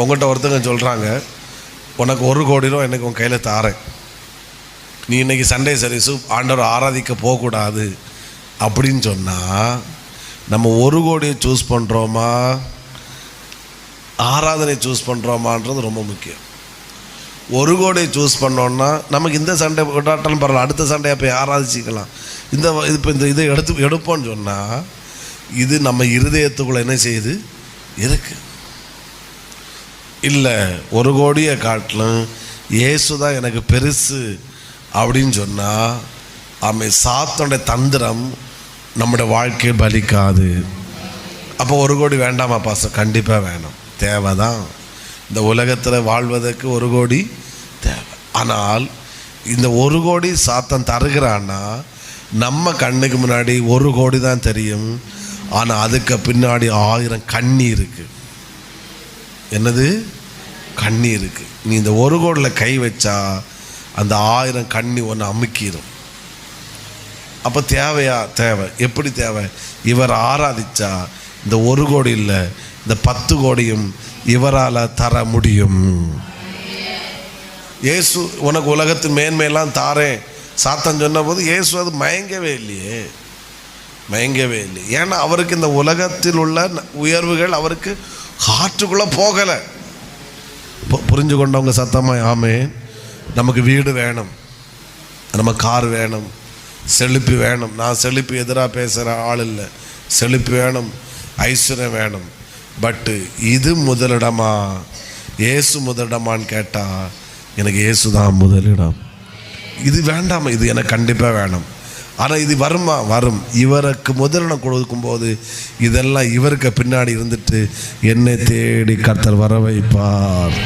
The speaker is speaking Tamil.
உங்கள்கிட்ட ஒருத்தங்க சொல்கிறாங்க உனக்கு ஒரு கோடி ரூபா எனக்கு உன் கையில் தாரேன் நீ இன்னைக்கு சண்டே சர்வீஸு ஆண்டவர் ஆராதிக்க போகக்கூடாது. அப்படின்னு சொன்னால் நம்ம ஒரு கோடியை சூஸ் பண்ணுறோமா ஆராதனை சூஸ் பண்ணுறோமான்றது ரொம்ப முக்கியம். ஒரு கோடியை சூஸ் பண்ணோன்னா நமக்கு இந்த சண்டை கொண்டாட்டாலும் பரவாயில்ல அடுத்த சண்டையை போய் ஆராதிச்சிக்கலாம். இந்த இது இப்போ இந்த இதை எடுத்து எடுப்போம்னு சொன்னால் இது நம்ம இருதயத்துக்குள்ளே என்ன செய்யுது? இருக்குது இல்லை ஒரு கோடியை காட்டிலும். இயேசு தான் எனக்கு பெருசு. அப்படின்னு சொன்னால் அமை சாத்தோட தந்திரம் நம்முடைய வாழ்க்கையை பலிக்காது. அப்போ ஒரு கோடி வேண்டாமா பாசம் கண்டிப்பாக வேணும். தேவை தான். இந்த உலகத்தில் வாழ்வதற்கு ஒரு கோடி தேவை. ஆனால் இந்த ஒரு கோடி சாத்தம் தருகிறான்னா நம்ம கண்ணுக்கு முன்னாடி ஒரு கோடி தான் தெரியும். ஆனால் அதுக்கு பின்னாடி ஆயிரம் கண்ணி இருக்குது என்னது? கண்ணி இருக்கு நீ இந்த ஒரு கோடில் கை வச்சா அந்த ஆயிரம் கண்ணி ஒன்று அமுக்கிடும் அப்போ தேவையா? தேவை. எப்படி தேவை? இவர் ஆராதிச்சா இந்த ஒரு கோடி இல்லை இந்த பத்து கோடியும் இவரால் தர முடியும். இயேசு உனக்கு உலகத்தின் மேன்மையெல்லாம் தாரேன். சாத்தன் சொன்னபோது இயேசு அது மயங்கவே இல்லையே. மயங்கவே இல்லை ஏன்னா அவருக்கு இந்த உலகத்தில் உள்ள உயர்வுகள் அவருக்கு ஹார்ட்டுக்குள்ளே போகலை. புரிஞ்சு கொண்டவங்க சத்தமாக ஆமே நமக்கு வீடு வேணும். நம்ம கார் வேணும். செழிப்பு வேணும். நான் செழிப்பு எதிராக பேசுகிற ஆள் இல்லை. செழிப்பு வேணும். ஐஸ்வர்யம் வேணும். பட்டு இது முதலிடமா? இயேசு முதலிடமான்னு கேட்டால் எனக்கு இயேசு தான் முதலிடம். இது வேண்டாமா? இது எனக்கு கண்டிப்பாக வேணும். ஆனால் இது வருமா? வரும். இவருக்கு முதலிடம் கொடுக்கும்போது இதெல்லாம் இவருக்கு பின்னாடி இருந்துட்டு என்னை தேடி கர்த்தர் வர வைப்பார்